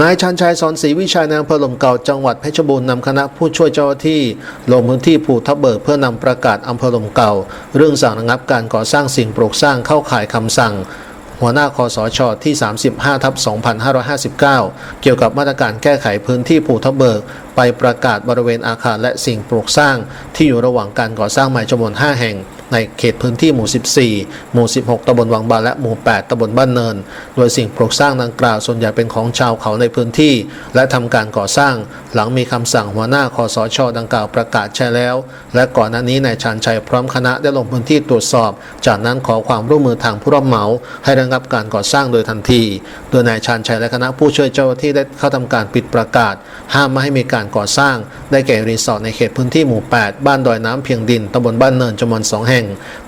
นายชันชัยสอนศรีวิชัยในอำเภอหลมเก่าจังหวัดเพชรบูรณ์นำคณะผู้ช่วยเจ้าหน้าที่ลงพื้นที่ภูทับเบิกเพื่อนำประกาศอำเภอหลมเก่า เรื่องสั่งระงับการก่อสร้างสิ่งปลูกสร้างเข้าข่ายคำสั่ง หัวหน้าคอสชที่ 35ทับ2559 เกี่ยวกับมาตรการแก้ไขพื้นที่ภูทับเบิก ไปประกาศบริเวณอาคารและสิ่งปลูกสร้างที่อยู่ระหว่างการก่อสร้างใหม่จำนวน5แห่ง ในเขตพื้นที่หมู่ 14 หมู่ 16ตำบลวังบานและหมู่ 8ตำบลบ้านเนิน โดยสิ่งปลูกสร้างดังกล่าวส่วนใหญ่เป็นของชาวเขาในพื้นที่ และทำการก่อสร้าง หลังมีคำสั่งหัวหน้าคอสชดังกล่าวประกาศใช้แล้ว และก่อนหน้านี้นายชาญชัยพร้อมคณะได้ลงพื้นที่ตรวจสอบ จากนั้นขอความร่วมมือทางผู้รับเหมา ให้ระงับการก่อสร้างโดยทันที โดยนายชาญชัยและคณะผู้ช่วยเจ้าหน้าที่ได้เข้าทำการปิดประกาศ ห้ามไม่ให้มีการก่อสร้าง ได้แก่รีสอร์ทในเขตพื้นที่หมู่ 8 บ้านดอยน้ำเพียงดินตำบลบ้านเนินจำนวน2แห่ง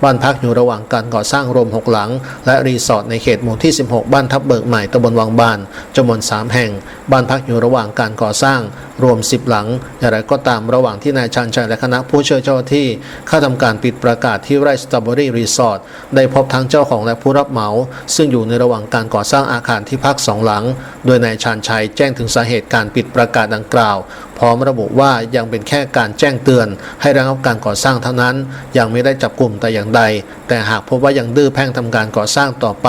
บ้านพักอยู่ระหว่างการก่อสร้างรวม 6 หลัง และรีสอร์ทในเขตหมู่ที่ 16 บ้านทับเบิกใหม่ตำบลวังบานจำนวน 3 แห่ง บ้านพักอยู่ระหว่างการก่อสร้าง รวม 10 หลัง อย่างไรก็ตามระหว่างที่นายชาญชัยและคณะผู้ช่วยเจ้าหน้าที่เข้าทำการปิดประกาศที่ไร่สตรอเบอรี่รีสอร์ทได้พบทั้งเจ้าของและผู้รับเหมา ซึ่งอยู่ในระหว่างการก่อสร้างอาคารที่พักสองหลัง โดยนายชาญชัยแจ้งถึงสาเหตุการปิดประกาศดังกล่าว พร้อมระบุว่ายังเป็นแค่การแจ้งเตือน ให้ระงับการก่อสร้างเท่านั้น ยังไม่ได้จับกลุ่มแต่อย่างใด แต่หากพบว่ายังดื้อแพ่งทำการก่อสร้างต่อไป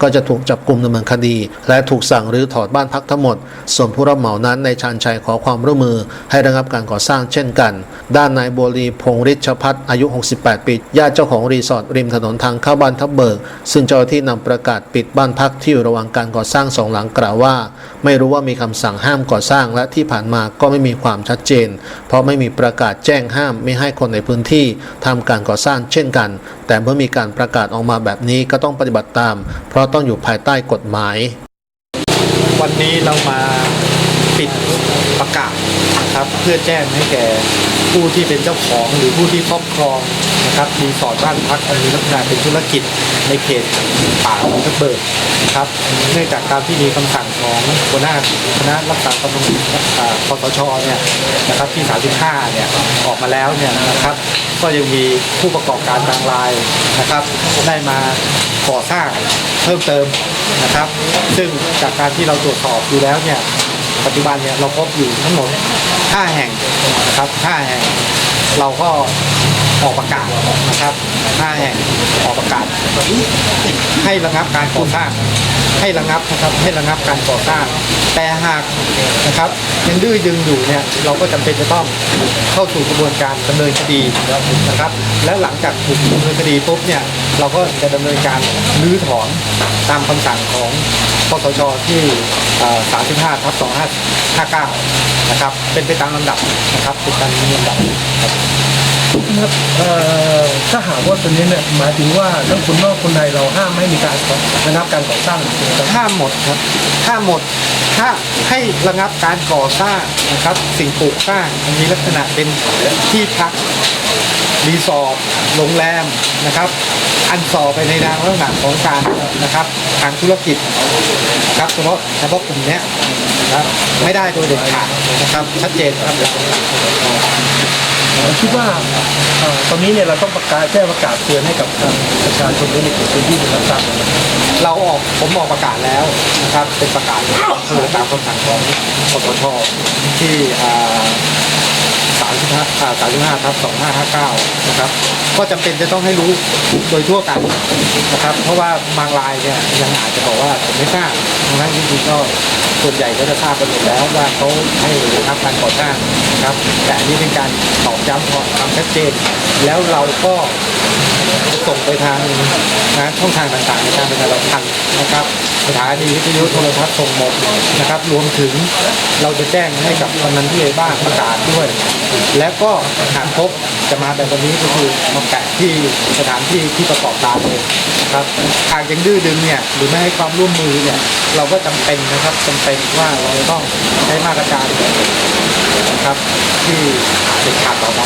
ก็จะถูกจับกลุ่มดำเนินคดี และถูกสั่งรื้อถอดบ้านพักทั้งหมด ส่วนผู้รับเหมานั้นในายชาญชัยขอความร่วมมือ ให้ระงับการก่อสร้างเช่นกัน ด้านนายบัวลีพงษ์ฤทธิ์ชพัฒน์อายุ 68 ปี ญาติเจ้าของรีสอร์ทริมถนนทางเข้าบ้านทับเบิก ซึ่งเจ้าหน้าที่นำประกาศปิดบ้านพักที่อยู่ระหว่างการก่อสร้างสองหลังกล่าวว่าไม่รู้ว่ามีคำสั่งห้ามก่อสร้างและที่ผ่านมาก็ไม่มีความชัดเจน เพราะไม่มีประกาศแจ้งห้ามไม่ให้คนในพื้นที่ทำการก่อสร้างเช่นกัน แต่เมื่อมีการประกาศออกมาแบบนี้ก็ต้องปฏิบัติตาม เพราะต้องอยู่ภายใต้กฎหมาย วันนี้เรามา ปิดประกาศนะครับเพื่อแจ้งให้แก่ผู้ที่เป็นเจ้าของหรือผู้ที่ครอบครองนะครับรีสอร์ทบ้านพักอันมีลักษณะเป็นธุรกิจในเขตป่าของทับเบิกนะครับเนื่องจากการที่มีคำสั่งของหัวหน้าคณะรักษาความสงบคอสชเนี่ยนะครับที่ 35 เนี่ยออกมาแล้วเนี่ยนะครับ ก็ยังมีผู้ประกอบการบางรายนะครับ ได้มาก่อสร้างเพิ่มเติมนะครับ ซึ่งจากการที่เราตรวจสอบดูแล้วเนี่ย ปัจจุบันเนี่ยเราพบอยู่ทั้งหมด5แห่งนะครับ5แห่ง เราก็ออกประกาศนะครับ5แห่งออกประกาศ ให้ระงับการก่อสร้าง ให้ระงับนะครับให้ระงับการก่อสร้าง แต่หากนะครับยังดื้อดึงอยู่เนี่ยเราก็จำเป็นจะต้องเข้าสู่กระบวนการดำเนินคดีนะครับ และหลังจากถูกดำเนินคดีปุ๊บเนี่ยเราก็จะดำเนินการรื้อถอนตามคำสั่งของคสชที่ 35ทับ2559 นะครับ เป็นไปตามลำดับนะครับเป็นตามลำดับครับครับเอ่อถ้าหากว่าตัวนี้เนี่ยหมายถึงว่าทั้งคนนอกคนในเราห้ามไม่ให้มีการระงับการก่อสร้างนะครับห้ามหมดครับห้ามหมดถ้าให้ระงับการก่อสร้างนะครับ สิ่งปลูกสร้างอันนี้ลักษณะเป็นที่พัก รีสอร์ทโรงแรมนะครับ อันส่อไปในทางลักษณะของการนะครับทางธุรกิจนะครับเฉพาะเฉพาะกลุ่มเนี้ยนะครับไม่ได้โดยเด็ดขาดนะครับชัดเจนครับผมคิดว่าเอ่อตอนนี้เนี่ยเราต้องประกาศแจ้งประกาศเตือนให้กับทางประชาชนในเขตพื้นที่ได้รับทราบนะครับเราออกผมออกประกาศแล้วนะครับเป็นประกาศคือตามคำสั่งของคสชที่อ่า 35อ่า35ทับ2559นะครับ ก็จำเป็นจะต้องให้รู้โดยทั่วกันนะครับ เพราะว่าบางรายเนี่ยยังอาจจะบอกว่าผมไม่ทราบทั้งที่จริงๆก็ส่วนใหญ่ก็จะทราบกันหมดแล้วว่าเขาให้ระงับการก่อสร้างนะครับ แต่นี้เป็นการตอกย้ำความชัดเจน แล้วเราก็ ส่งไปทางนะช่องทางต่างๆ ในการประชาสัมพันธ์นะครับ สถานีวิทยุโทรทัศน์ส่งหมดนะครับ รวมถึงเราจะแจ้งให้กับกำนันผู้ใหญ่บ้านประกาศด้วย และก็หากพบจะมาแบบวันนี้ก็คือมาแกะที่สถานที่ที่ประกอบการเลยนะครับหากยังดื้อดึงเนี่ยหรือไม่ให้ความร่วมมือเนี่ยเราก็จำเป็นนะครับจำเป็นว่าเราต้องใช้มาตรการนะครับที่เด็ดขาดต่อไป